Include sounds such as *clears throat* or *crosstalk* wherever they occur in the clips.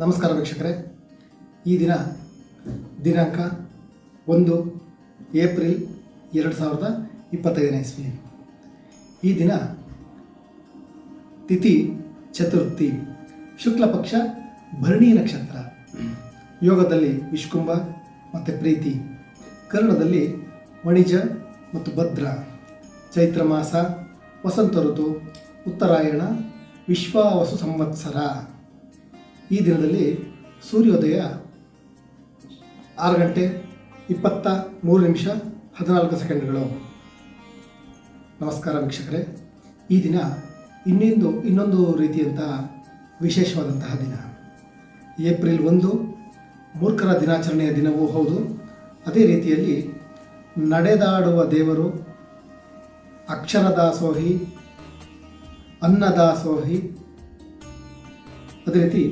ನಮಸ್ಕಾರ ವೀಕ್ಷಕರೇ. ಈ ದಿನ ದಿನಾಂಕ ಒಂದು ಏಪ್ರಿಲ್ ಎರಡು ಸಾವಿರದ ಇಪ್ಪತ್ತೈದನೇ ಇಸ್ವಿ. ಈ ದಿನ ತಿಥಿ ಚತುರ್ಥಿ. ಶುಕ್ಲ ಪಕ್ಷ ಭರಣಿ ನಕ್ಷತ್ರ. ಯೋಗದಲ್ಲಿ ವಿಷ್ಕುಂಭ ಮತ್ತು ಪ್ರೀತಿ. ಕರ್ಣದಲ್ಲಿ ವಣಿಜ ಮತ್ತು ಭದ್ರ. ಚೈತ್ರ ಮಾಸ, ವಸಂತ ಋತು, ಉತ್ತರಾಯಣ, ವಿಶ್ವಾವಸು ಸಂವತ್ಸರ. ಈ ದಿನದಲ್ಲಿ ಸೂರ್ಯೋದಯ ಆರು ಗಂಟೆ ಇಪ್ಪತ್ತ ಮೂರು ನಿಮಿಷ ಹದಿನಾಲ್ಕು ಸೆಕೆಂಡ್ಗಳು. ನಮಸ್ಕಾರ ವೀಕ್ಷಕರೇ. ಈ ದಿನ ಇನ್ನೊಂದು ಇನ್ನೊಂದು ರೀತಿಯಂತಹ ವಿಶೇಷವಾದಂತಹ ದಿನ. ಏಪ್ರಿಲ್ ಒಂದು, ಮೂರ್ಖರ ದಿನಾಚರಣೆಯ ದಿನವೂ ಹೌದು. ಅದೇ ರೀತಿಯಲ್ಲಿ ನಡೆದಾಡುವ ದೇವರು ಅಕ್ಷರದಾಸೋಹಿ, ಅನ್ನದಾಸೋಹಿ, ಅದೇ ರೀತಿ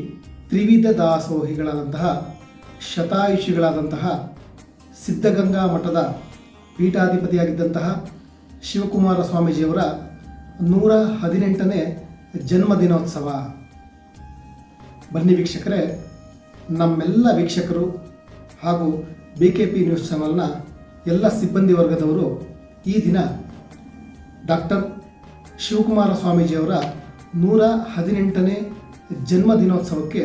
ತ್ರಿವಿಧ ದಾಸೋಹಿಗಳಾದಂತಹ ಶತಾಯುಷಿಗಳಾದಂತಹ, ಸಿದ್ಧಗಂಗಾ ಮಠದ ಪೀಠಾಧಿಪತಿಯಾಗಿದ್ದಂತಹ ಶಿವಕುಮಾರ ಸ್ವಾಮೀಜಿಯವರ ನೂರ ಹದಿನೆಂಟನೇ ಜನ್ಮದಿನೋತ್ಸವ. ಬನ್ನಿ ವೀಕ್ಷಕರೇ, ನಮ್ಮೆಲ್ಲ ವೀಕ್ಷಕರು ಹಾಗೂ ಬಿ ಕೆ ಪಿ ನ್ಯೂಸ್ ಚಾನಲ್ನ ಎಲ್ಲ ಸಿಬ್ಬಂದಿ ವರ್ಗದವರು ಈ ದಿನ ಡಾಕ್ಟರ್ ಶಿವಕುಮಾರ ಸ್ವಾಮೀಜಿಯವರ ನೂರ ಹದಿನೆಂಟನೇ ಜನ್ಮದಿನೋತ್ಸವಕ್ಕೆ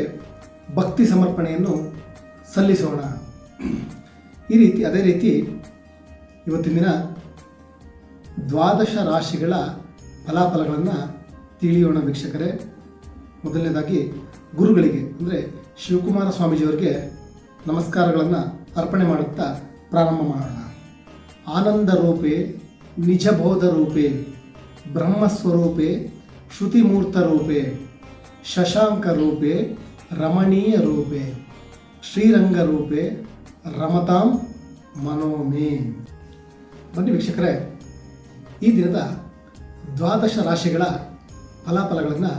ಭಕ್ತಿ ಸಮರ್ಪಣೆಯನ್ನು ಸಲ್ಲಿಸೋಣ. ಈ ರೀತಿ, ಅದೇ ರೀತಿ ಇವತ್ತಿನ ದಿನ ದ್ವಾದಶ ರಾಶಿಗಳ ಫಲಾಫಲಗಳನ್ನು ತಿಳಿಯೋಣ ವೀಕ್ಷಕರೇ. ಮೊದಲನೇದಾಗಿ ಗುರುಗಳಿಗೆ, ಅಂದರೆ ಶಿವಕುಮಾರ ಸ್ವಾಮೀಜಿಯವರಿಗೆ ನಮಸ್ಕಾರಗಳನ್ನು ಅರ್ಪಣೆ ಮಾಡುತ್ತಾ ಪ್ರಾರಂಭ ಮಾಡೋಣ. ಆನಂದ ರೂಪೆ, ನಿಜಬೋಧ ರೂಪೆ ಬ್ರಹ್ಮಸ್ವರೂಪೆ ಶ್ರುತಿಮೂರ್ತ ರೂಪೆ ಶಶಾಂಕ ರೂಪೆ ರಮಣೀಯ ರೂಪೆ ಶ್ರೀರಂಗ ರೂಪೆ ರಮತಾಂ ಮನೋಮೇ. ಬನ್ನಿ ವೀಕ್ಷಕರೇ, ಈ ದಿನದ ದ್ವಾದಶ ರಾಶಿಗಳ ಫಲಾಫಲಗಳನ್ನು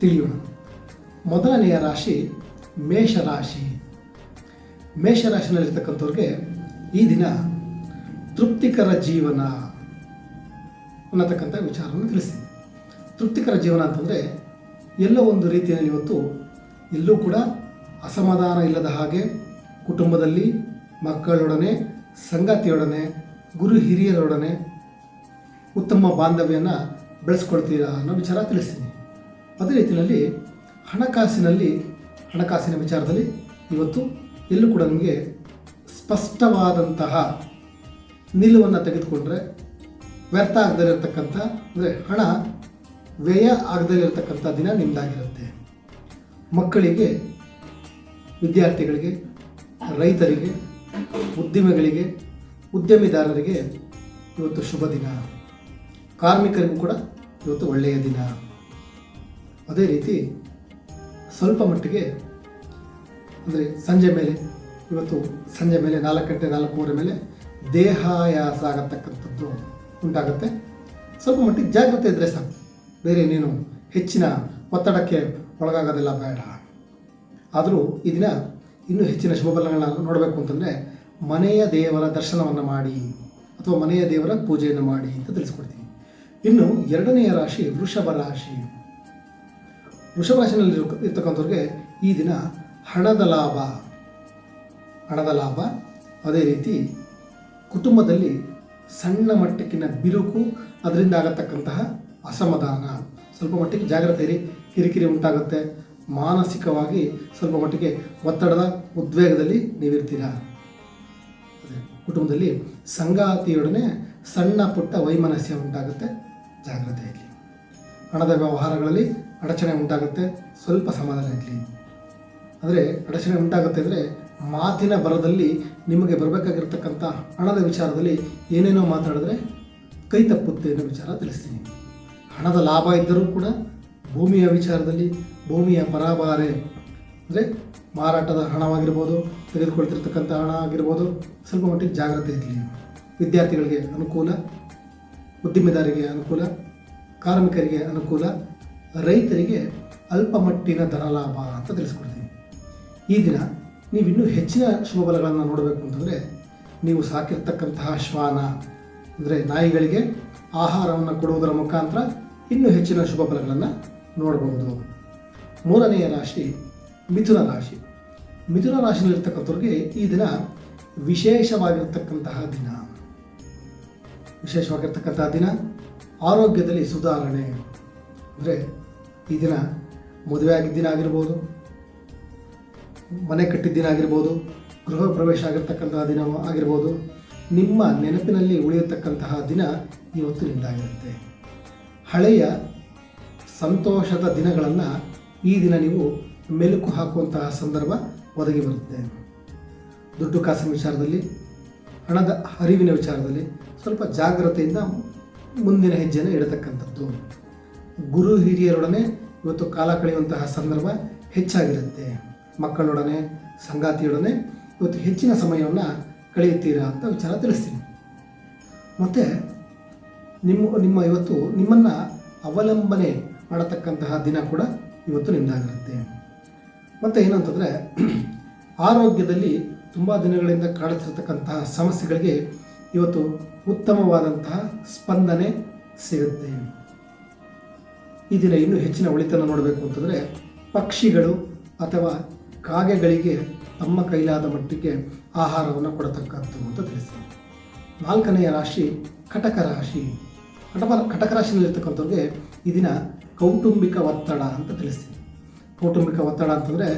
ತಿಳಿಯೋಣ. ಮೊದಲನೆಯ ರಾಶಿ ಮೇಷರಾಶಿ. ಮೇಷರಾಶಿನಲ್ಲಿರ್ತಕ್ಕಂಥವ್ರಿಗೆ ಈ ದಿನ ತೃಪ್ತಿಕರ ಜೀವನ ಅನ್ನತಕ್ಕಂಥ ವಿಚಾರವನ್ನು ತಿಳಿಸ್ತೀನಿ ತೃಪ್ತಿಕರ ಜೀವನ ಅಂತಂದರೆ ಎಲ್ಲೋ ಒಂದು ರೀತಿಯಲ್ಲಿ ಇವತ್ತು ಎಲ್ಲೂ ಕೂಡ ಅಸಮಾಧಾನ ಇಲ್ಲದ ಹಾಗೆ ಕುಟುಂಬದಲ್ಲಿ ಮಕ್ಕಳೊಡನೆ, ಸಂಗಾತಿಯೊಡನೆ, ಗುರು ಹಿರಿಯರೊಡನೆ ಉತ್ತಮ ಬಾಂಧವ್ಯನ ಬೆಳೆಸ್ಕೊಳ್ತೀರಾ ಅನ್ನೋ ವಿಚಾರ ತಿಳಿಸ್ತೀನಿ. ಅದೇ ರೀತಿಯಲ್ಲಿ ಹಣಕಾಸಿನಲ್ಲಿ, ಹಣಕಾಸಿನ ವಿಚಾರದಲ್ಲಿ ಇವತ್ತು ಎಲ್ಲೂ ಕೂಡ ನಿಮಗೆ ಸ್ಪಷ್ಟವಾದಂತಹ ನಿಲುವನ್ನು ತೆಗೆದುಕೊಂಡ್ರೆ ವ್ಯರ್ಥ ಆಗದಲ್ಲಿರ್ತಕ್ಕಂಥ ಅಂದರೆ ಹಣ ವ್ಯಯ ಆಗದಲ್ಲಿರ್ತಕ್ಕಂಥ ದಿನ ನಿಮ್ಮದಾಗಿರುತ್ತೆ ಮಕ್ಕಳಿಗೆ, ವಿದ್ಯಾರ್ಥಿಗಳಿಗೆ, ರೈತರಿಗೆ, ಉದ್ಯಮಿಗಳಿಗೆ, ಉದ್ಯಮಿದಾರರಿಗೆ ಇವತ್ತು ಶುಭ ದಿನ. ಕಾರ್ಮಿಕರಿಗೂ ಕೂಡ ಇವತ್ತು ಒಳ್ಳೆಯ ದಿನ. ಅದೇ ರೀತಿ ಸ್ವಲ್ಪ ಮಟ್ಟಿಗೆ ಅಂದರೆ ಸಂಜೆ ಮೇಲೆ, ಇವತ್ತು ಸಂಜೆ ಮೇಲೆ ನಾಲ್ಕು ಗಂಟೆ, ನಾಲ್ಕೂವರೆ ಮೇಲೆ ದೇಹಾಯಾಸ ಆಗತಕ್ಕಂಥದ್ದು ಉಂಟಾಗುತ್ತೆ. ಸ್ವಲ್ಪ ಮಟ್ಟಿಗೆ ಜಾಗ್ರತೆ ಇದ್ದರೆ ಸಾಕು. ಬೇರೆ ನೀನು ಹೆಚ್ಚಿನ ಒತ್ತಡಕ್ಕೆ ಒಳಗಾಗೋದೆಲ್ಲ ಬೇಡ. ಆದರೂ ಈ ದಿನ ಇನ್ನೂ ಹೆಚ್ಚಿನ ಶುಭ ಫಲಗಳನ್ನ ನೋಡಬೇಕು ಅಂತಂದರೆ ಮನೆಯ ದೇವರ ದರ್ಶನವನ್ನು ಮಾಡಿ ಅಥವಾ ಮನೆಯ ದೇವರ ಪೂಜೆಯನ್ನು ಮಾಡಿ ಅಂತ ತಿಳಿಸ್ಕೊಡ್ತೀನಿ. ಇನ್ನು ಎರಡನೆಯ ರಾಶಿ ವೃಷಭ ರಾಶಿ. ವೃಷಭ ರಾಶಿನಲ್ಲಿ ಇರ್ತಕ್ಕಂಥವ್ರಿಗೆ ಈ ದಿನ ಹಣದ ಲಾಭ. ಹಣದ ಲಾಭ. ಅದೇ ರೀತಿ ಕುಟುಂಬದಲ್ಲಿ ಸಣ್ಣ ಮಟ್ಟಕ್ಕಿನ ಬಿರುಕು ಅದರಿಂದ ಆಗತಕ್ಕಂತಹ ಅಸಮಾಧಾನ. ಸ್ವಲ್ಪ ಮಟ್ಟಿಗೆ ಜಾಗ್ರತೆ ಇರಿ, ಕಿರಿಕಿರಿ ಉಂಟಾಗುತ್ತೆ. ಮಾನಸಿಕವಾಗಿ ಸ್ವಲ್ಪ ಮಟ್ಟಿಗೆ ಒತ್ತಡದ ಉದ್ವೇಗದಲ್ಲಿ ನೀವಿರ್ತೀರಾ? ಕುಟುಂಬದಲ್ಲಿ ಸಂಗಾತಿಯೊಡನೆ ಸಣ್ಣ ಪುಟ್ಟ ವೈಮನಸ್ಯ ಉಂಟಾಗುತ್ತೆ, ಜಾಗ್ರತೆ ಇರಲಿ. ಹಣದ ವ್ಯವಹಾರಗಳಲ್ಲಿ ಅಡಚಣೆ ಉಂಟಾಗುತ್ತೆ, ಸ್ವಲ್ಪ ಸಮಾಧಾನ ಇರಲಿ. ಅಂದರೆ ಅಡಚಣೆ ಉಂಟಾಗುತ್ತೆ ಅಂದರೆ ಮಾತಿನ ಬರದಲ್ಲಿ ನಿಮಗೆ ಬರಬೇಕಾಗಿರ್ತಕ್ಕಂಥ ಹಣದ ವಿಚಾರದಲ್ಲಿ ಏನೇನೋ ಮಾತಾಡಿದ್ರೆ ಕೈ ತಪ್ಪುತ್ತೆ ಅನ್ನೋ ವಿಚಾರ ತಿಳಿಸ್ತೀನಿ. ಹಣದ ಲಾಭ ಇದ್ದರೂ ಕೂಡ ಭೂಮಿಯ ವಿಚಾರದಲ್ಲಿ, ಭೂಮಿಯ ಪರಾಭಾರೆ ಅಂದರೆ ಮಾರಾಟದ ಹಣವಾಗಿರ್ಬೋದು, ತೆಗೆದುಕೊಳ್ತಿರ್ತಕ್ಕಂಥ ಹಣ ಆಗಿರ್ಬೋದು, ಸ್ವಲ್ಪ ಮಟ್ಟಿಗೆ ಜಾಗ್ರತೆ ಇರಲಿ. ವಿದ್ಯಾರ್ಥಿಗಳಿಗೆ ಅನುಕೂಲ, ಉದ್ದಿಮೆದಾರಿಗೆ ಅನುಕೂಲ, ಕಾರ್ಮಿಕರಿಗೆ ಅನುಕೂಲ, ರೈತರಿಗೆ ಅಲ್ಪ ಮಟ್ಟಿನ ಧನ ಲಾಭ ಅಂತ ತಿಳಿಸ್ಕೊಡ್ತೀನಿ. ಈ ದಿನ ನೀವು ಇನ್ನೂ ಹೆಚ್ಚಿನ ಶುಭ ಫಲಗಳನ್ನು ನೋಡಬೇಕು ಅಂತಂದರೆ, ನೀವು ಸಾಕಿರ್ತಕ್ಕಂತಹ ಶ್ವಾನ, ಅಂದರೆ ನಾಯಿಗಳಿಗೆ ಆಹಾರವನ್ನು ಕೊಡುವುದರ ಮುಖಾಂತರ ಇನ್ನೂ ಹೆಚ್ಚಿನ ಶುಭ ಫಲಗಳನ್ನು ನೋಡಬಹುದು ಮೂರನೆಯ ರಾಶಿ ಮಿಥುನ ರಾಶಿ. ಮಿಥುನ ರಾಶಿಯಲ್ಲಿರ್ತಕ್ಕಂಥವ್ರಿಗೆ ಈ ದಿನ ವಿಶೇಷವಾಗಿರ್ತಕ್ಕಂತಹ ದಿನ. ವಿಶೇಷವಾಗಿರ್ತಕ್ಕಂತಹ ದಿನ ಆರೋಗ್ಯದಲ್ಲಿ ಸುಧಾರಣೆ. ಅಂದರೆ ಈ ದಿನ ಮದುವೆ ಆಗಿದ್ದ ದಿನ ಆಗಿರ್ಬೋದು, ಮನೆ ಕಟ್ಟಿದ ದಿನ ಆಗಿರ್ಬೋದು, ಗೃಹ ಪ್ರವೇಶ ಆಗಿರ್ತಕ್ಕಂತಹ ದಿನ ಆಗಿರ್ಬೋದು, ನಿಮ್ಮ ನೆನಪಿನಲ್ಲಿ ಉಳಿಯತಕ್ಕಂತಹ ದಿನ ಇವತ್ತು ನಿಂದಾಗಿರುತ್ತೆ ಹಳೆಯ ಸಂತೋಷದ ದಿನಗಳನ್ನು ಈ ದಿನ ನೀವು ಮೆಲುಕು ಹಾಕುವಂತಹ ಸಂದರ್ಭ ಒದಗಿ ಬರುತ್ತೆ. ದುಡ್ಡು ಕಾಸಿನ ವಿಚಾರದಲ್ಲಿ, ಹಣದ ಹರಿವಿನ ವಿಚಾರದಲ್ಲಿ ಸ್ವಲ್ಪ ಜಾಗ್ರತೆಯಿಂದ ಮುಂದಿನ ಹೆಜ್ಜೆಯನ್ನು ಇಡತಕ್ಕಂಥದ್ದು. ಗುರು ಹಿರಿಯರೊಡನೆ ಇವತ್ತು ಕಾಲ ಕಳೆಯುವಂತಹ ಸಂದರ್ಭ ಹೆಚ್ಚಾಗಿರುತ್ತೆ. ಮಕ್ಕಳೊಡನೆ, ಸಂಗಾತಿಯೊಡನೆ ಇವತ್ತು ಹೆಚ್ಚಿನ ಸಮಯವನ್ನು ಕಳೆಯುತ್ತೀರಾ ಅಂತ ವಿಚಾರ ತಿಳಿಸ್ತೀನಿ. ಮತ್ತು ನಿಮ್ಮ ನಿಮ್ಮ ಇವತ್ತು ನಿಮ್ಮನ್ನು ಅವಲಂಬನೆ ಮಾಡತಕ್ಕಂತಹ ದಿನ ಕೂಡ ಇವತ್ತು ನಿಮ್ಮದಾಗಿರುತ್ತೆ ಮತ್ತು ಏನಂತಂದರೆ, *clears throat* ಆರೋಗ್ಯದಲ್ಲಿ ತುಂಬ ದಿನಗಳಿಂದ ಕಾಡುತ್ತಿರತಕ್ಕಂತಹ ಸಮಸ್ಯೆಗಳಿಗೆ ಇವತ್ತು ಉತ್ತಮವಾದಂತಹ ಸ್ಪಂದನೆ ಸಿಗುತ್ತೆ. ಈ ದಿನ ಇನ್ನೂ ಹೆಚ್ಚಿನ ಉಳಿತನ ನೋಡಬೇಕು ಅಂತಂದರೆ, ಪಕ್ಷಿಗಳು ಅಥವಾ ಕಾಗೆಗಳಿಗೆ ತಮ್ಮ ಕೈಲಾದ ಮಟ್ಟಿಗೆ ಆಹಾರವನ್ನು ಕೊಡತಕ್ಕಂಥದ್ದು ಅಂತ ತಿಳಿಸಿ ನಾಲ್ಕನೆಯ ರಾಶಿ ಕಟಕ ರಾಶಿ. ಕಟಕ ಕಟಕ ರಾಶಿಯಲ್ಲಿರ್ತಕ್ಕಂಥವ್ರಿಗೆ ಈ ದಿನ ಕೌಟುಂಬಿಕ ಒತ್ತಡ ಅಂತ ತಿಳಿಸ್ತೀನಿ. ಕೌಟುಂಬಿಕ ಒತ್ತಡ ಅಂತಂದರೆ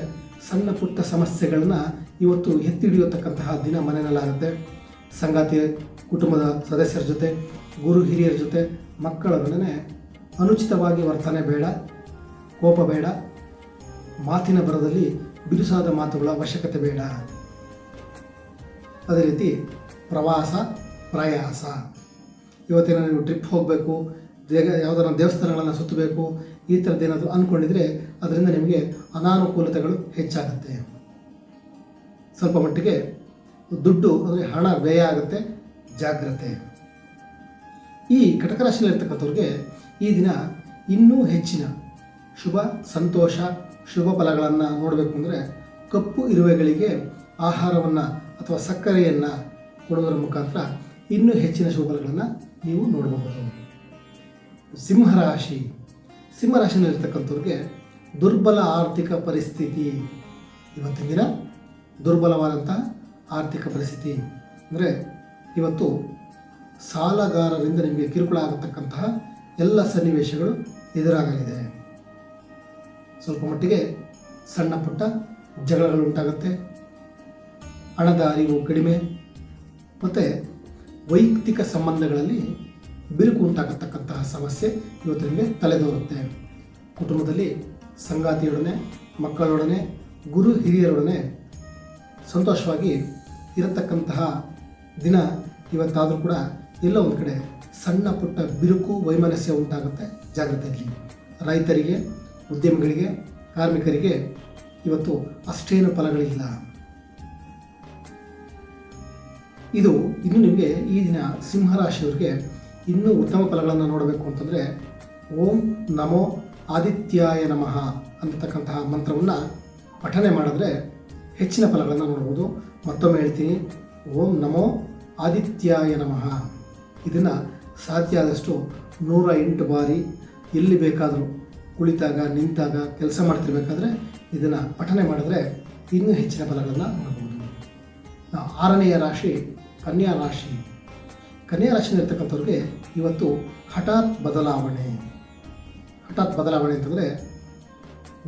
ಸಣ್ಣ ಪುಟ್ಟ ಸಮಸ್ಯೆಗಳನ್ನ ಇವತ್ತು ಎತ್ತಿ ಹಿಡಿಯತಕ್ಕಂತಹ ದಿನ ಮನೆಯಲ್ಲಾಗುತ್ತೆ. ಸಂಗಾತಿ, ಕುಟುಂಬದ ಸದಸ್ಯರ ಜೊತೆ, ಗುರು ಹಿರಿಯರ ಜೊತೆ ಮಕ್ಕಳೊಡನೆ ಅನುಚಿತವಾಗಿ ವರ್ತನೆ ಬೇಡ, ಕೋಪ ಬೇಡ, ಮಾತಿನ ಬರದಲ್ಲಿ ಬಿರುಸಾದ ಮಾತುಗಳ ಅವಶ್ಯಕತೆ ಬೇಡ. ಅದೇ ರೀತಿ ಪ್ರವಾಸ, ಪ್ರಯಾಸ. ಇವತ್ತಿನ ನೀವು ಟ್ರಿಪ್ ಹೋಗಬೇಕು, ದೇಗ, ಯಾವುದಾರ ದೇವಸ್ಥಾನಗಳನ್ನು ಸುತ್ತಬೇಕು, ಈ ಥರದ್ದು ಏನಾದರೂ ಅಂದ್ಕೊಂಡಿದ್ರೆ ಅದರಿಂದ ನಿಮಗೆ ಅನಾನುಕೂಲತೆಗಳು ಹೆಚ್ಚಾಗುತ್ತೆ. ಸ್ವಲ್ಪ ಮಟ್ಟಿಗೆ ದುಡ್ಡು ಅಂದರೆ ಹಣ ವ್ಯಯ ಆಗುತ್ತೆ, ಜಾಗ್ರತೆ. ಈ ಕಟಕ ರಾಶಿಯಲ್ಲಿರ್ತಕ್ಕಂಥವ್ರಿಗೆ ಈ ದಿನ ಇನ್ನೂ ಹೆಚ್ಚಿನ ಶುಭ, ಸಂತೋಷ, ಶುಭ ಫಲಗಳನ್ನು ನೋಡಬೇಕು ಅಂದರೆ ಕಪ್ಪು ಇರುವೆಗಳಿಗೆ ಆಹಾರವನ್ನು ಅಥವಾ ಸಕ್ಕರೆಯನ್ನು ಕೊಡೋದರ ಮುಖಾಂತರ ಇನ್ನೂ ಹೆಚ್ಚಿನ ಶುಭಗಳನ್ನು ನೀವು ನೋಡಬಹುದು ಸಿಂಹರಾಶಿ ಸಿಂಹರಾಶಿನಲ್ಲಿರ್ತಕ್ಕಂಥವ್ರಿಗೆ ದುರ್ಬಲ ಆರ್ಥಿಕ ಪರಿಸ್ಥಿತಿ. ಇವತ್ತಿನ ದಿನ ದುರ್ಬಲವಾದಂತಹ ಆರ್ಥಿಕ ಪರಿಸ್ಥಿತಿ. ಅಂದರೆ ಇವತ್ತು ಸಾಲಗಾರರಿಂದ ನಿಮಗೆ ಕಿರುಕುಳ ಆಗತಕ್ಕಂತಹ ಎಲ್ಲ ಸನ್ನಿವೇಶಗಳು ಎದುರಾಗಲಿದೆ. ಸ್ವಲ್ಪ ಮಟ್ಟಿಗೆ ಸಣ್ಣ ಪುಟ್ಟ ಜಗಳಗಳು ಉಂಟಾಗುತ್ತೆ. ಹಣದ ಅರಿವು ಕಡಿಮೆ. ಮತ್ತು ವೈಯಕ್ತಿಕ ಸಂಬಂಧಗಳಲ್ಲಿ ಬಿರುಕು ಉಂಟಾಗತಕ್ಕಂತಹ ಸಮಸ್ಯೆ ಇವತ್ತು ತಲೆದೋರುತ್ತೆ. ಕುಟುಂಬದಲ್ಲಿ ಸಂಗಾತಿಯೊಡನೆ, ಮಕ್ಕಳೊಡನೆ, ಗುರು ಹಿರಿಯರೊಡನೆ ಸಂತೋಷವಾಗಿ ಇರತಕ್ಕಂತಹ ದಿನ ಇವತ್ತಾದರೂ ಕೂಡ ಎಲ್ಲ ಒಂದು ಕಡೆ ಸಣ್ಣ ಪುಟ್ಟ ಬಿರುಕು, ವೈಮನಸ್ಯ ಉಂಟಾಗುತ್ತೆ ಜಾಗ್ರತೆಯಲ್ಲಿ. ರೈತರಿಗೆ, ಉದ್ಯಮಿಗಳಿಗೆ, ಕಾರ್ಮಿಕರಿಗೆ ಇವತ್ತು ಅಷ್ಟೇನು ಫಲಗಳಿಲ್ಲ. ಇದು ಇನ್ನು ನಿಮಗೆ ಈ ದಿನ ಸಿಂಹರಾಶಿಯವರಿಗೆ ಇನ್ನೂ ಉತ್ತಮ ಫಲಗಳನ್ನು ನೋಡಬೇಕು ಅಂತಂದರೆ ಓಂ ನಮೋ ಆದಿತ್ಯಾಯ ನಮಃ ಅಂತಕ್ಕಂತಹ ಮಂತ್ರವನ್ನು ಪಠನೆ ಮಾಡಿದ್ರೆ ಹೆಚ್ಚಿನ ಫಲಗಳನ್ನು ನೋಡ್ಬೋದು. ಮತ್ತೊಮ್ಮೆ ಹೇಳ್ತೀನಿ. ಓಂ ನಮೋ ಆದಿತ್ಯಾಯ ನಮಃ. ಇದನ್ನು ಸಾಧ್ಯ ಆದಷ್ಟು ನೂರ ಎಂಟು ಬಾರಿ ಎಲ್ಲಿ ಬೇಕಾದರೂ ಕುಳಿತಾಗ, ನಿಂತಾಗ ಕೆಲಸ ಮಾಡ್ತಿರ್ಬೇಕಾದ್ರೆ ಇದನ್ನು ಪಠನೆ ಮಾಡಿದ್ರೆ ಇನ್ನೂ ಹೆಚ್ಚಿನ ಫಲಗಳನ್ನು ನೋಡ್ಬೋದು. ಆರನೆಯ ರಾಶಿ ಕನ್ಯಾ ರಾಶಿ. ಕನ್ಯಾ ರಾಶಿಯಲ್ಲಿರ್ತಕ್ಕಂಥವ್ರಿಗೆ ಇವತ್ತು ಹಠಾತ್ ಬದಲಾವಣೆ. ಹಠಾತ್ ಬದಲಾವಣೆ ಅಂತಂದರೆ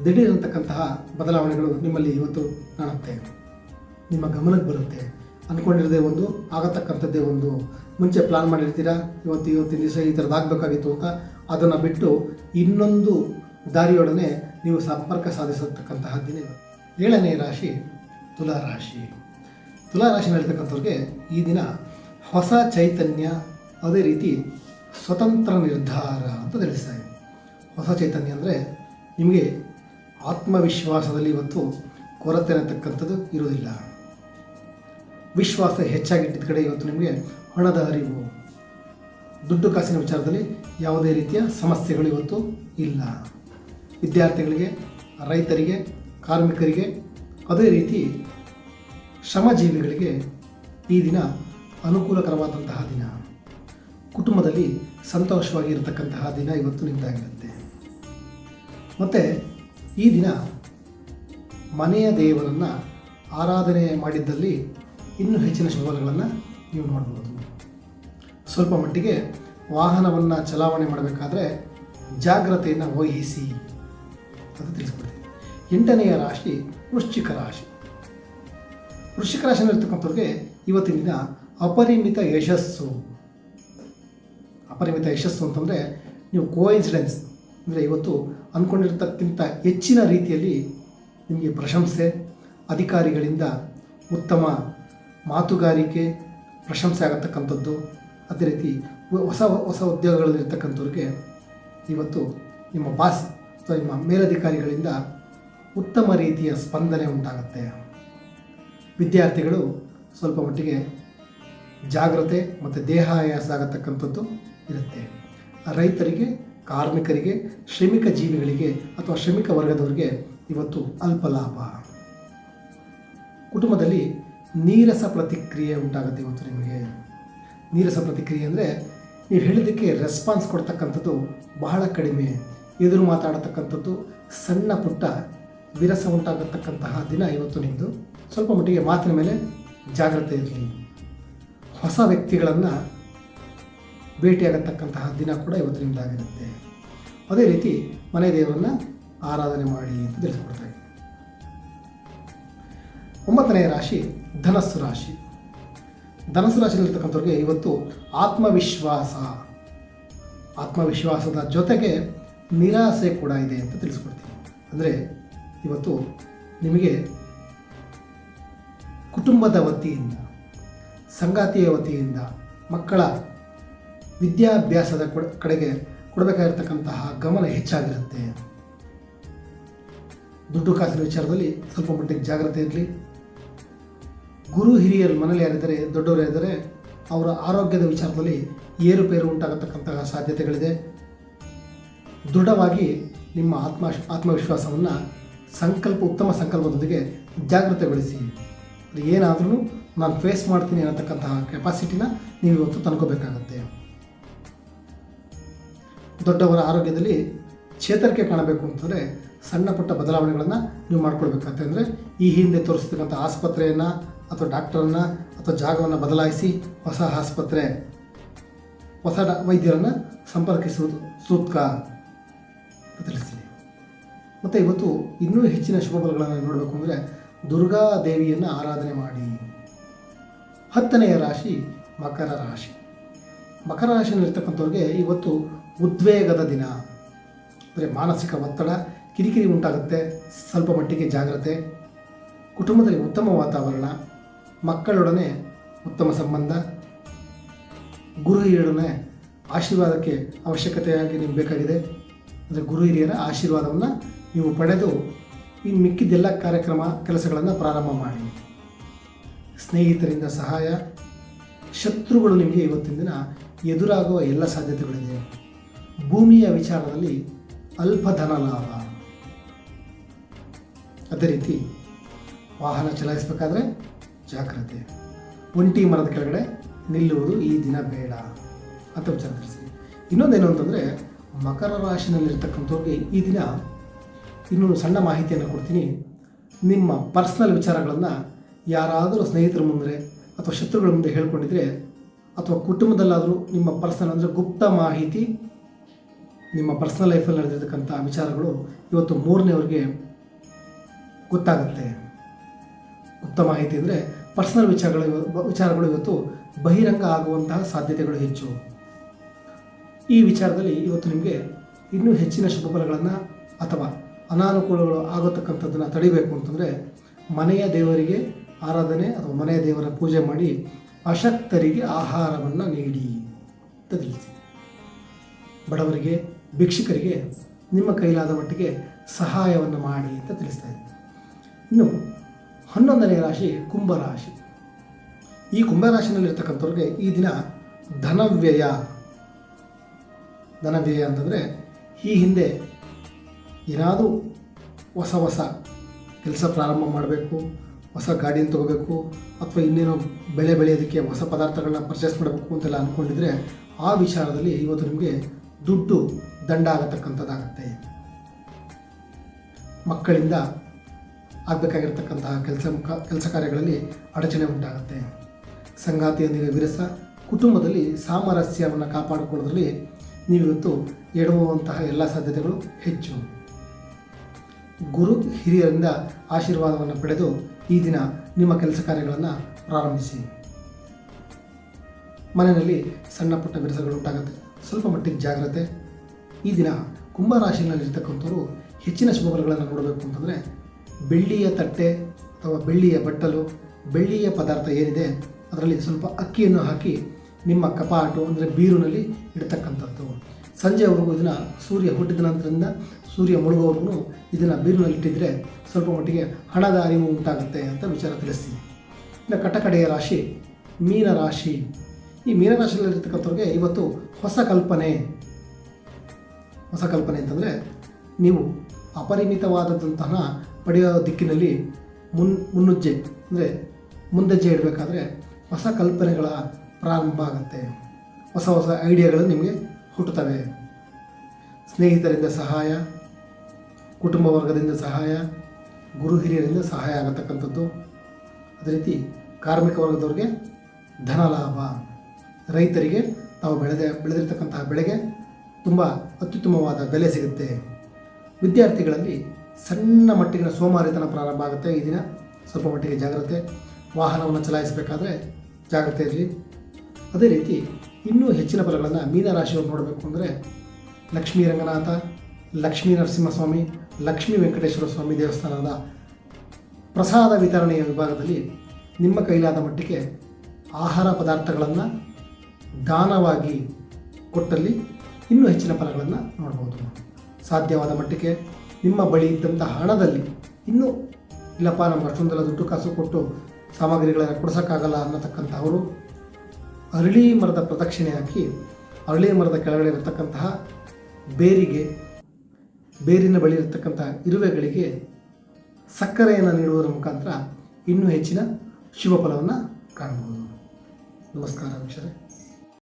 ದಿಢೀರ್ ಅಂತಕ್ಕಂತಹ ಬದಲಾವಣೆಗಳು ನಿಮ್ಮಲ್ಲಿ ಇವತ್ತು ಕಾಣುತ್ತೆ. ನಿಮ್ಮ ಗಮನಕ್ಕೆ ಬರುತ್ತೆ. ಅಂದ್ಕೊಂಡಿರೋದೇ ಒಂದು, ಆಗತಕ್ಕಂಥದ್ದೇ ಒಂದು. ಮುಂಚೆ ಪ್ಲಾನ್ ಮಾಡಿರ್ತೀರಾ? ಇವತ್ತು, ಇವತ್ತಿನ ದಿವಸ ಈ ಥರದ್ದು ಆಗಬೇಕಾಗಿತ್ತು ಅಂತ ಅದನ್ನು ಬಿಟ್ಟು ಇನ್ನೊಂದು ದಾರಿಯೊಡನೆ ನೀವು ಸಂಪರ್ಕ ಸಾಧಿಸತಕ್ಕಂತಹ ದಿನ. ಏಳನೇ ರಾಶಿ, ತುಲಾ ರಾಶಿ. ತುಲಾ ರಾಶಿನಲ್ಲಿರ್ತಕ್ಕಂಥವ್ರಿಗೆ ಈ ದಿನ ಹೊಸ ಚೈತನ್ಯ, ಅದೇ ರೀತಿ ಸ್ವತಂತ್ರ ನಿರ್ಧಾರ ಅಂತ ತಿಳಿಸ್ತಾ ಇದೆ. ಹೊಸ ಚೈತನ್ಯ ಅಂದರೆ ನಿಮಗೆ ಆತ್ಮವಿಶ್ವಾಸದಲ್ಲಿ ಇವತ್ತು ಕೊರತೆ ಅನ್ನತಕ್ಕಂಥದ್ದು ಇರೋದಿಲ್ಲ ವಿಶ್ವಾಸ ಹೆಚ್ಚಾಗಿಟ್ಟಿದ ಕಡೆ ಇವತ್ತು ನಿಮಗೆ ಹಣದ ಅರಿವು. ದುಡ್ಡು ಕಾಸಿನ ವಿಚಾರದಲ್ಲಿ ಯಾವುದೇ ರೀತಿಯ ಸಮಸ್ಯೆಗಳು ಇವತ್ತು ಇಲ್ಲ. ವಿದ್ಯಾರ್ಥಿಗಳಿಗೆ, ರೈತರಿಗೆ, ಕಾರ್ಮಿಕರಿಗೆ ಅದೇ ರೀತಿ ಶ್ರಮಜೀವಿಗಳಿಗೆ ಈ ದಿನ ಅನುಕೂಲಕರವಾದಂತಹ ದಿನ. ಕುಟುಂಬದಲ್ಲಿ ಸಂತೋಷವಾಗಿ ಇರತಕ್ಕಂತಹ ದಿನ ಇವತ್ತು ನಿಮ್ಮದಾಗಿರುತ್ತೆ ಮತ್ತು ಈ ದಿನ ಮನೆಯ ದೇವರನ್ನು ಆರಾಧನೆ ಮಾಡಿದ್ದಲ್ಲಿ ಇನ್ನೂ ಹೆಚ್ಚಿನ ಶುಭಗಳನ್ನು ನೀವು ನೋಡ್ಬೋದು. ಸ್ವಲ್ಪ ಮಟ್ಟಿಗೆ ವಾಹನವನ್ನು ಚಲಾವಣೆ ಮಾಡಬೇಕಾದ್ರೆ ಜಾಗ್ರತೆಯನ್ನು ವಹಿಸಿ ಅಂತ ತಿಳಿಸ್ಕೊಡ್ತೀನಿ. ಎಂಟನೆಯ ರಾಶಿ ವೃಶ್ಚಿಕ ರಾಶಿ. ವೃಶ್ಚಿಕ ರಾಶಿಯಲ್ಲಿರ್ತಕ್ಕಂಥವ್ರಿಗೆ ಇವತ್ತಿನ ದಿನ ಅಪರಿಮಿತ ಯಶಸ್ಸು. ಅಪರಿಮಿತ ಯಶಸ್ಸು ಅಂತಂದರೆ ನೀವು ಕೋಇನ್ಸಿಡೆನ್ಸ್ ಅಂದರೆ ಇವತ್ತು ಅಂದ್ಕೊಂಡಿರ್ತಕ್ಕಿಂತ ಹೆಚ್ಚಿನ ರೀತಿಯಲ್ಲಿ ನಿಮಗೆ ಪ್ರಶಂಸೆ, ಅಧಿಕಾರಿಗಳಿಂದ ಉತ್ತಮ ಮಾತುಗಾರಿಕೆ, ಪ್ರಶಂಸೆ ಆಗತಕ್ಕಂಥದ್ದು. ಅದೇ ರೀತಿ ಹೊಸ ಹೊಸ ಹೊಸ ಉದ್ಯೋಗಗಳಲ್ಲಿರ್ತಕ್ಕಂಥವ್ರಿಗೆ ಇವತ್ತು ನಿಮ್ಮ ಬಾಸ್ ಅಥವಾ ನಿಮ್ಮ ಮೇಲಧಿಕಾರಿಗಳಿಂದ ಉತ್ತಮ ರೀತಿಯ ಸ್ಪಂದನೆ ಉಂಟಾಗುತ್ತೆ. ವಿದ್ಯಾರ್ಥಿಗಳು ಸ್ವಲ್ಪ ಮಟ್ಟಿಗೆ ಜಾಗ್ರತೆ ಮತ್ತು ದೇಹ ಆಯಾಸ ಆಗತಕ್ಕಂಥದ್ದು ಇರುತ್ತೆ. ರೈತರಿಗೆ, ಕಾರ್ಮಿಕರಿಗೆ, ಶ್ರಮಿಕ ಜೀವಿಗಳಿಗೆ ಅಥವಾ ಶ್ರಮಿಕ ವರ್ಗದವರಿಗೆ ಇವತ್ತು ಅಲ್ಪ ಲಾಭ. ಕುಟುಂಬದಲ್ಲಿ ನೀರಸ ಪ್ರತಿಕ್ರಿಯೆ ಉಂಟಾಗುತ್ತೆ ಇವತ್ತು ನಿಮಗೆ. ನೀರಸ ಪ್ರತಿಕ್ರಿಯೆ ಅಂದರೆ ನೀವು ಹೇಳಿದ್ದಕ್ಕೆ ರೆಸ್ಪಾನ್ಸ್ ಕೊಡ್ತಕ್ಕಂಥದ್ದು ಬಹಳ ಕಡಿಮೆ. ಎದುರು ಮಾತಾಡತಕ್ಕಂಥದ್ದು ಸಣ್ಣ ಪುಟ್ಟ ವಿರಸ ಉಂಟಾಗತಕ್ಕಂತಹ ದಿನ ಇವತ್ತು ನಿಮ್ಮದು ಸ್ವಲ್ಪ ಮಟ್ಟಿಗೆ ಮಾತಿನ ಮೇಲೆ ಜಾಗ್ರತೆ ಇರಲಿ. ಹೊಸ ವ್ಯಕ್ತಿಗಳನ್ನು ಭೇಟಿಯಾಗತಕ್ಕಂತಹ ದಿನ ಕೂಡ ಇವತ್ತಿನಿಂದ ಆಗಿರುತ್ತೆ. ಅದೇ ರೀತಿ ಮನೆ ದೇವರನ್ನು ಆರಾಧನೆ ಮಾಡಿ ಅಂತ ತಿಳಿಸ್ಕೊಡ್ತಾರೆ ಒಂಬತ್ತನೆಯ ರಾಶಿ ಧನಸ್ಸು ರಾಶಿ. ಧನಸ್ಸು ರಾಶಿಯಲ್ಲಿರ್ತಕ್ಕಂಥವ್ರಿಗೆ ಇವತ್ತು ಆತ್ಮವಿಶ್ವಾಸ. ಆತ್ಮವಿಶ್ವಾಸದ ಜೊತೆಗೆ ನಿರಾಸೆ ಕೂಡ ಇದೆ ಅಂತ ತಿಳಿಸ್ಕೊಡ್ತೀನಿ. ಅಂದರೆ ಇವತ್ತು ನಿಮಗೆ ಕುಟುಂಬದ ವತಿಯಿಂದ, ಸಂಗಾತಿಯ ವತಿಯಿಂದ, ಮಕ್ಕಳ ವಿದ್ಯಾಭ್ಯಾಸದ ಕೊಡ- ಕಡೆಗೆ ಕೊಡಬೇಕಾಗಿರ್ತಕ್ಕಂತಹ ಗಮನ ಹೆಚ್ಚಾಗಿರುತ್ತೆ. ದುಡ್ಡು ಕಾಸಿನ ವಿಚಾರದಲ್ಲಿ ಸ್ವಲ್ಪ ಮಟ್ಟಿಗೆ ಜಾಗ್ರತೆ ಇರಲಿ. ಗುರು ಹಿರಿಯರು ಮನೇಲಿ ಯಾರಿದ್ದಾರೆ, ದೊಡ್ಡವರು ಯಾರಿದ್ದಾರೆ, ಅವರ ಆರೋಗ್ಯದ ವಿಚಾರದಲ್ಲಿ ಏರುಪೇರು ಉಂಟಾಗತಕ್ಕಂತಹ ಸಾಧ್ಯತೆಗಳಿದೆ. ದೃಢವಾಗಿ ನಿಮ್ಮ ಆತ್ಮ ಆತ್ಮವಿಶ್ವಾಸವನ್ನು ಸಂಕಲ್ಪ, ಉತ್ತಮ ಸಂಕಲ್ಪದೊಂದಿಗೆ ಜಾಗೃತೆಗೊಳಿಸಿ ಏನಾದ್ರೂ ನಾನು ಫೇಸ್ ಮಾಡ್ತೀನಿ ಅನ್ನತಕ್ಕಂತಹ ಕೆಪಾಸಿಟಿನ ನೀವು ಇವತ್ತು ತಂದ್ಕೋಬೇಕಾಗತ್ತೆ. ದೊಡ್ಡವರ ಆರೋಗ್ಯದಲ್ಲಿ ಚೇತರಿಕೆ ಕಾಣಬೇಕು ಅಂತಂದರೆ ಸಣ್ಣ ಪುಟ್ಟ ಬದಲಾವಣೆಗಳನ್ನು ನೀವು ಮಾಡ್ಕೊಳ್ಬೇಕಾಗತ್ತೆ. ಅಂದರೆ ಈ ಹಿಂದೆ ತೋರಿಸ್ತಕ್ಕಂಥ ಆಸ್ಪತ್ರೆಯನ್ನು ಅಥವಾ ಡಾಕ್ಟರನ್ನು ಅಥವಾ ಜಾಗವನ್ನು ಬದಲಾಯಿಸಿ ಹೊಸ ಆಸ್ಪತ್ರೆ, ಹೊಸ ವೈದ್ಯರನ್ನು ಸಂಪರ್ಕಿಸುವುದು ಸೂಕ್ತ ತಿಳಿಸ್ತೀನಿ. ಮತ್ತು ಇವತ್ತು ಇನ್ನೂ ಹೆಚ್ಚಿನ ಶುಭ ಫಲಗಳನ್ನು ನೋಡಬೇಕು ಅಂದರೆ ದುರ್ಗಾ ದೇವಿಯನ್ನು ಆರಾಧನೆ ಮಾಡಿ. ಹತ್ತನೆಯ ರಾಶಿ ಮಕರ ರಾಶಿ. ಮಕರ ರಾಶಿಯಲ್ಲಿರ್ತಕ್ಕಂಥವ್ರಿಗೆ ಇವತ್ತು ಉದ್ವೇಗದ ದಿನ. ಅಂದರೆ ಮಾನಸಿಕ ಒತ್ತಡ, ಕಿರಿಕಿರಿ ಉಂಟಾಗುತ್ತೆ, ಸ್ವಲ್ಪ ಮಟ್ಟಿಗೆ ಜಾಗ್ರತೆ, ಕುಟುಂಬದಲ್ಲಿ ಉತ್ತಮ ವಾತಾವರಣ, ಮಕ್ಕಳೊಡನೆ ಉತ್ತಮ ಸಂಬಂಧ, ಗುರು ಹಿರಿಯರೊಡನೆ ಆಶೀರ್ವಾದಕ್ಕೆ ಅವಶ್ಯಕತೆಯಾಗಿ ನಿಮ್ಗೆ ಬೇಕಾಗಿದೆ. ಅಂದರೆ ಗುರು ಹಿರಿಯರ ಆಶೀರ್ವಾದವನ್ನು ನೀವು ಪಡೆದು ಇನ್ನು ಮಿಕ್ಕಿದ್ದೆಲ್ಲ ಕಾರ್ಯಕ್ರಮ ಕೆಲಸಗಳನ್ನು ಪ್ರಾರಂಭ ಮಾಡಿ. ಸ್ನೇಹಿತರಿಂದ ಸಹಾಯ, ಶತ್ರುಗಳು ನಿಮಗೆ ಇವತ್ತಿನ ದಿನ ಎದುರಾಗುವ ಎಲ್ಲ ಸಾಧ್ಯತೆಗಳಿದೆ. ಭೂಮಿಯ ವಿಚಾರದಲ್ಲಿ ಅಲ್ಪ ಧನ ಲಾಭ. ಅದೇ ರೀತಿ ವಾಹನ ಚಲಾಯಿಸಬೇಕಾದ್ರೆ ಜಾಗ್ರತೆ. ಒಂಟಿ ಮರದ ಕೆಳಗಡೆ ನಿಲ್ಲುವುದು ಈ ದಿನ ಬೇಡ. ಅಂತ ವಿಚಾರ ತಿಳಿಸಿ ಇನ್ನೊಂದೇನು ಅಂತಂದರೆ ಮಕರ ರಾಶಿನಲ್ಲಿರ್ತಕ್ಕಂಥವ್ರಿಗೆ ಈ ದಿನ ಇನ್ನೊಂದು ಸಣ್ಣ ಮಾಹಿತಿಯನ್ನು ಕೊಡ್ತೀನಿ. ನಿಮ್ಮ ಪರ್ಸ್ನಲ್ ವಿಚಾರಗಳನ್ನು ಯಾರಾದರೂ ಸ್ನೇಹಿತರ ಮುಂದೆ ಅಥವಾ ಶತ್ರುಗಳ ಮುಂದೆ ಹೇಳ್ಕೊಂಡಿದ್ರೆ ಅಥವಾ ಕುಟುಂಬದಲ್ಲಾದರೂ ನಿಮ್ಮ ಪರ್ಸನಲ್ ಅಂದರೆ ಗುಪ್ತ ಮಾಹಿತಿ, ನಿಮ್ಮ ಪರ್ಸ್ನಲ್ ಲೈಫಲ್ಲಿ ನಡೆದಿರ್ತಕ್ಕಂಥ ವಿಚಾರಗಳು ಇವತ್ತು ಮೂರನೇವ್ರಿಗೆ ಗೊತ್ತಾಗುತ್ತೆ. ಗುಪ್ತ ಮಾಹಿತಿ ಅಂದರೆ ಪರ್ಸನಲ್ ವಿಚಾರಗಳು ವಿಚಾರಗಳು ಇವತ್ತು ಬಹಿರಂಗ ಆಗುವಂತಹ ಸಾಧ್ಯತೆಗಳು ಹೆಚ್ಚು. ಈ ವಿಚಾರದಲ್ಲಿ ಇವತ್ತು ನಿಮಗೆ ಇನ್ನೂ ಹೆಚ್ಚಿನ ಶುಭ ಫಲಗಳನ್ನು ಅಥವಾ ಅನಾನುಕೂಲಗಳು ಆಗತಕ್ಕಂಥದ್ದನ್ನು ತಡಿಬೇಕು ಅಂತಂದರೆ ಮನೆಯ ದೇವರಿಗೆ ಆರಾಧನೆ ಅಥವಾ ಮನೆಯ ದೇವರ ಪೂಜೆ ಮಾಡಿ ಅಶಕ್ತರಿಗೆ ಆಹಾರವನ್ನು ನೀಡಿ ಅಂತ ತಿಳಿಸಿ. ಬಡವರಿಗೆ, ಭಿಕ್ಷುಕರಿಗೆ ನಿಮ್ಮ ಕೈಲಾದ ಮಟ್ಟಿಗೆ ಸಹಾಯವನ್ನು ಮಾಡಿ ಅಂತ ತಿಳಿಸ್ತಾ ಇದೆ ಇನ್ನು ಹನ್ನೊಂದನೇ ರಾಶಿ ಕುಂಭರಾಶಿ. ಈ ಕುಂಭರಾಶಿನಲ್ಲಿರ್ತಕ್ಕಂಥವ್ರಿಗೆ ಈ ದಿನ ಧನವ್ಯಯ. ಧನವ್ಯಯ ಅಂತಂದರೆ ಈ ಹಿಂದೆ ಏನಾದರೂ ಹೊಸ ಹೊಸ ಕೆಲಸ ಪ್ರಾರಂಭ ಮಾಡಬೇಕು, ಹೊಸ ಗಾಡಿಯನ್ನು ತೊಗೋಬೇಕು, ಅಥವಾ ಇನ್ನೇನೋ ಬೆಳೆ ಬೆಳೆಯೋದಕ್ಕೆ ಹೊಸ ಪದಾರ್ಥಗಳನ್ನ ಪರ್ಚೇಸ್ ಮಾಡಬೇಕು ಅಂತೆಲ್ಲ ಅಂದ್ಕೊಂಡಿದ್ರೆ ಆ ವಿಚಾರದಲ್ಲಿ ಇವತ್ತು ನಿಮಗೆ ದುಡ್ಡು ದಂಡ ಆಗತಕ್ಕಂಥದ್ದಾಗತ್ತೆ. ಮಕ್ಕಳಿಂದ ಆಗಬೇಕಾಗಿರ್ತಕ್ಕಂತಹ ಕೆಲಸ ಕೆಲಸ ಕಾರ್ಯಗಳಲ್ಲಿ ಅಡಚಣೆ ಉಂಟಾಗುತ್ತೆ. ಸಂಗಾತಿಯೊಂದಿಗೆ ವಿರಸ, ಕುಟುಂಬದಲ್ಲಿ ಸಾಮರಸ್ಯವನ್ನು ಕಾಪಾಡಿಕೊಳ್ಳೋದ್ರಲ್ಲಿ ನೀವಿವತ್ತು ಎಡುವಂತಹ ಎಲ್ಲ ಸಾಧ್ಯತೆಗಳು ಹೆಚ್ಚು. ಗುರು ಹಿರಿಯರಿಂದ ಆಶೀರ್ವಾದವನ್ನು ಪಡೆದು ಈ ದಿನ ನಿಮ್ಮ ಕೆಲಸ ಕಾರ್ಯಗಳನ್ನು ಪ್ರಾರಂಭಿಸಿ. ಮನೆಯಲ್ಲಿ ಸಣ್ಣ ಪುಟ್ಟ ವಿರಸಗಳು ಉಂಟಾಗುತ್ತೆ. ಸ್ವಲ್ಪ ಮಟ್ಟಿಗೆ ಜಾಗ್ರತೆ. ಈ ದಿನ ಕುಂಭರಾಶಿನಲ್ಲಿರ್ತಕ್ಕಂಥವ್ರು ಹೆಚ್ಚಿನ ಶುಭ ಫಲಗಳನ್ನು ನೋಡಬೇಕು ಅಂತಂದರೆ ಬೆಳ್ಳಿಯ ತಟ್ಟೆ ಅಥವಾ ಬೆಳ್ಳಿಯ ಬಟ್ಟಲು, ಬೆಳ್ಳಿಯ ಪದಾರ್ಥ ಏನಿದೆ ಅದರಲ್ಲಿ ಸ್ವಲ್ಪ ಅಕ್ಕಿಯನ್ನು ಹಾಕಿ ನಿಮ್ಮ ಕಪಾಟು ಅಂದರೆ ಬೀರುನಲ್ಲಿ ಇಡ್ತಕ್ಕಂಥದ್ದು. ಸಂಜೆವರೆಗೂ ದಿನ ಸೂರ್ಯ ಹುಟ್ಟಿದ ನಂತರದಿಂದ ಸೂರ್ಯ ಮುಳುಗೋವರೆಗೂ ಇದನ್ನು ಬೀರಿನಲ್ಲಿ ಇಟ್ಟಿದ್ರೆ ಸ್ವಲ್ಪ ಮಟ್ಟಿಗೆ ಹಣದ ಅರಿವು ಉಂಟಾಗುತ್ತೆ ಅಂತ ವಿಚಾರ ತಿಳಿಸ್ತೀನಿ. ಇನ್ನು ಕಟಕಡೆಯ ರಾಶಿ, ಮೀನ ರಾಶಿ. ಈ ಮೀನರಾಶಿಯಲ್ಲಿರ್ತಕ್ಕಂಥವ್ರಿಗೆ ಇವತ್ತು ಹೊಸ ಕಲ್ಪನೆ. ಹೊಸ ಕಲ್ಪನೆ ಅಂತಂದರೆ ನೀವು ಅಪರಿಮಿತವಾದಂತಹ ಪಡೆಯೋ ದಿಕ್ಕಿನಲ್ಲಿ ಮುನ್, ಮುನ್ನುಜ್ಜೆ, ಅಂದರೆ ಮುಂದಜ್ಜೆ ಇಡಬೇಕಾದ್ರೆ ಹೊಸ ಕಲ್ಪನೆಗಳ ಪ್ರಾರಂಭ ಆಗುತ್ತೆ. ಹೊಸ ಹೊಸ ಐಡಿಯಾಗಳು ನಿಮಗೆ ಹುಟ್ಟುತ್ತವೆ. ಸ್ನೇಹಿತರಿಂದ ಸಹಾಯ ಕುಟುಂಬ ವರ್ಗದಿಂದ ಸಹಾಯ, ಗುರು ಹಿರಿಯರಿಂದ ಸಹಾಯ ಆಗತಕ್ಕಂಥದ್ದು. ಅದೇ ರೀತಿ ಕಾರ್ಮಿಕ ವರ್ಗದವ್ರಿಗೆ ಧನ ಲಾಭ, ರೈತರಿಗೆ ತಾವು ಬೆಳೆದ, ಬೆಳೆದಿರ್ತಕ್ಕಂತಹ ಬೆಳೆಗೆ ತುಂಬ ಅತ್ಯುತ್ತಮವಾದ ಬೆಲೆ ಸಿಗುತ್ತೆ. ವಿದ್ಯಾರ್ಥಿಗಳಲ್ಲಿ ಸಣ್ಣ ಮಟ್ಟಿಗಿನ ಸೋಮಾರಿತನ ಪ್ರಾರಂಭ ಆಗುತ್ತೆ. ಈ ದಿನ ಸ್ವಲ್ಪ ಮಟ್ಟಿಗೆ ಜಾಗ್ರತೆ, ವಾಹನವನ್ನು ಚಲಾಯಿಸಬೇಕಾದ್ರೆ ಜಾಗ್ರತೆ ಇರಲಿ. ಅದೇ ರೀತಿ ಇನ್ನೂ ಹೆಚ್ಚಿನ ಫಲಗಳನ್ನು ಮೀನರಾಶಿಯವರು ನೋಡಬೇಕು ಅಂದರೆ ಲಕ್ಷ್ಮೀ ರಂಗನಾಥ ಲಕ್ಷ್ಮೀ ನರಸಿಂಹಸ್ವಾಮಿ ಲಕ್ಷ್ಮೀ ವೆಂಕಟೇಶ್ವರ ಸ್ವಾಮಿ ದೇವಸ್ಥಾನದ ಪ್ರಸಾದ ವಿತರಣೆಯ ವಿಭಾಗದಲ್ಲಿ ನಿಮ್ಮ ಕೈಲಾದ ಮಟ್ಟಿಗೆ ಆಹಾರ ಪದಾರ್ಥಗಳನ್ನು ದಾನವಾಗಿ ಕೊಟ್ಟಲ್ಲಿ ಇನ್ನೂ ಹೆಚ್ಚಿನ ಫಲಗಳನ್ನು ನೋಡ್ಬೋದು. ಸಾಧ್ಯವಾದ ಮಟ್ಟಿಗೆ ನಿಮ್ಮ ಬಳಿ ಇದ್ದಂಥ ಹಣದಲ್ಲಿ ಇನ್ನೂ ಇಲ್ಲಪ್ಪ, ನಮ್ಗೆ ಅಷ್ಟೊಂದೆಲ್ಲ ದುಡ್ಡು ಕಾಸು ಕೊಟ್ಟು ಸಾಮಗ್ರಿಗಳನ್ನು ಕೊಡಿಸೋಕ್ಕಾಗಲ್ಲ ಅನ್ನತಕ್ಕಂಥವರು ಅರಳಿ ಮರದ ಪ್ರದಕ್ಷಿಣೆ ಹಾಕಿ ಅರಳಿ ಮರದ ಕೆಳಗಡೆ ಇರತಕ್ಕಂತಹ ಬೇರಿಗೆ ಬೇರಿನ ಬಳಿ ಇರತಕ್ಕಂಥ ಇರುವೆಗಳಿಗೆ ಸಕ್ಕರೆಯನ್ನು ನೀಡುವುದರ ಮುಖಾಂತರ ಇನ್ನೂ ಹೆಚ್ಚಿನ ಶುಭ ಫಲವನ್ನು ಕಾಣಬಹುದು. ನಮಸ್ಕಾರ ವೀಕ್ಷರೇ.